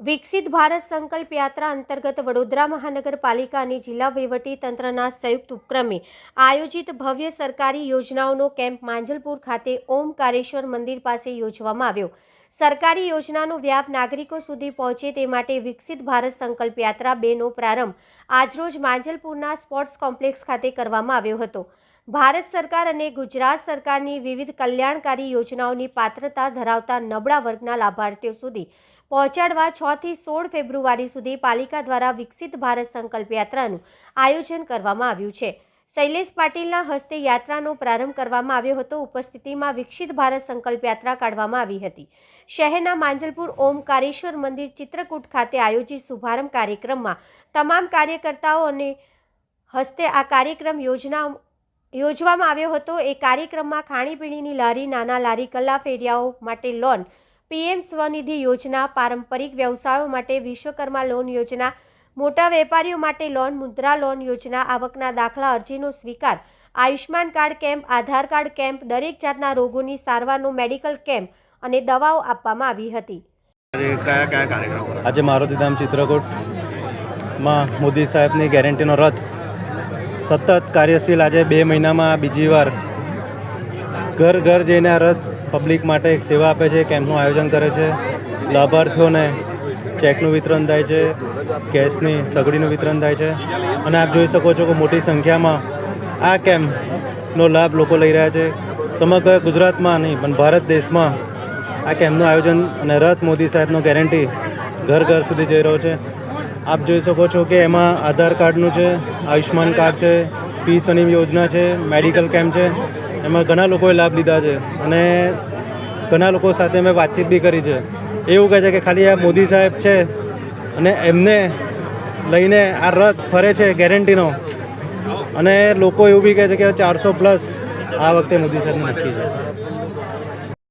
વિકસિત ભારત સંકલ્પ યાત્રા અંતર્ગત વડોદરા મહાનગરપાલિકા અને જિલ્લા તંત્રના સંયુક્ત ઉપક્રમે આયોજિત ભવ્ય સરકારી યોજનાઓનો કેમ્પ માંજલપુર ખાતે ઓમકારેશ્વર મંદિર પાસે યોજવામાં આવ્યો. સરકારી યોજનાનો વ્યાપ નાગરિકો સુધી પહોંચે તે માટે વિકસિત ભારત સંકલ્પ યાત્રા બેનો પ્રારંભ આજરોજ માંજલપુરના સ્પોર્ટ્સ કોમ્પ્લેક્સ ખાતે કરવામાં આવ્યો હતો. ભારત સરકાર અને ગુજરાત સરકારની વિવિધ કલ્યાણકારી યોજનાઓની પાત્રતા ધરાવતા નબળા વર્ગના લાભાર્થીઓ સુધી પહોંચાડવા છ થી સોળ ફેબ્રુઆરી સુધી પાલિકા દ્વારા વિકસિત ભારત સંકલ્પ યાત્રાનું આયોજન કરવામાં આવ્યું છે. શૈલેષ પાટીલના હસ્તે યાત્રાનો પ્રારંભ કરવામાં આવ્યો હતો. ઉપસ્થિતિમાં વિકસિત ભારત સંકલ્પ યાત્રા કાઢવામાં આવી હતી. શહેરના માંજલપુર ઓમકારેશ્વર મંદિર ચિત્રકૂટ ખાતે આયોજિત શુભારંભ કાર્યક્રમમાં તમામ કાર્યકર્તાઓ અને હસ્તે આ કાર્યક્રમ યોજના યોજવામાં આવ્યો હતો. એ કાર્યક્રમમાં ખાણીપીણીની લારી નાના લારી કલા ફેરિયાઓ માટે લોન પીએમ સ્વનિધિ યોજના પારંપરિક વ્યવસાયો માટે વિશ્વકર્મા લોન યોજના મોટા વેપારીઓ માટે લોન મુદ્રા લોન યોજના આવકના દાખલા અરજીનો સ્વીકાર Ayushman card camp Aadhaar card camp દરેક જાતના રોગોની સારવારનો મેડિકલ કેમ્પ અને દવાઓ આપવામાં આવી હતી. આજે કયા કયા કાર્યક્રમો? આજે મારુતિધામ ચિત્રકૂટમાં મોદી સાહેબની ગેરંટીનો રથ સતત કાર્યશીલ આજે બે મહિનામાં બીજી વાર ઘર ઘર જઈને આ રથ પબ્લિક માટે એક સેવા આપે છે, કેમ્પનું આયોજન કરે છે. લાભાર્થીઓને ચેકનું વિતરણ થાય છે, કેશની સગડીનું વિતરણ થાય છે. અને આપ જોઈ શકો છો કે મોટી સંખ્યામાં આ કેમ્પનો લાભ લોકો લઈ રહ્યા છે. સમગ્ર ગુજરાતમાં નહીં, પણ ભારત દેશમાં આ કેમ્પનું આયોજન અને રથ મોદી સાહેબનો ગેરંટી ઘર ઘર સુધી જઈ રહ્યો છે. આપ જોઈ શકો છો કે એમાં આધાર કાર્ડનું છે આયુષ્માન કાર્ડ છે, પી સ્વનિમ યોજના છે, મેડિકલ કેમ્પ છે. એમાં ઘણા લોકોએ લાભ લીધા છે અને ઘણા લોકો સાથે મેં વાતચીત બી કરી છે. એવું કહે છે કે ખાલી આ મોદી સાહેબ છે અને એમને લઈને આ રથ ફરે છે ગેરંટીનો. અને લોકો એવું બી કહે છે કે ચારસો પ્લસ આ વખતે મોદી સાહેબને નક્કી છે.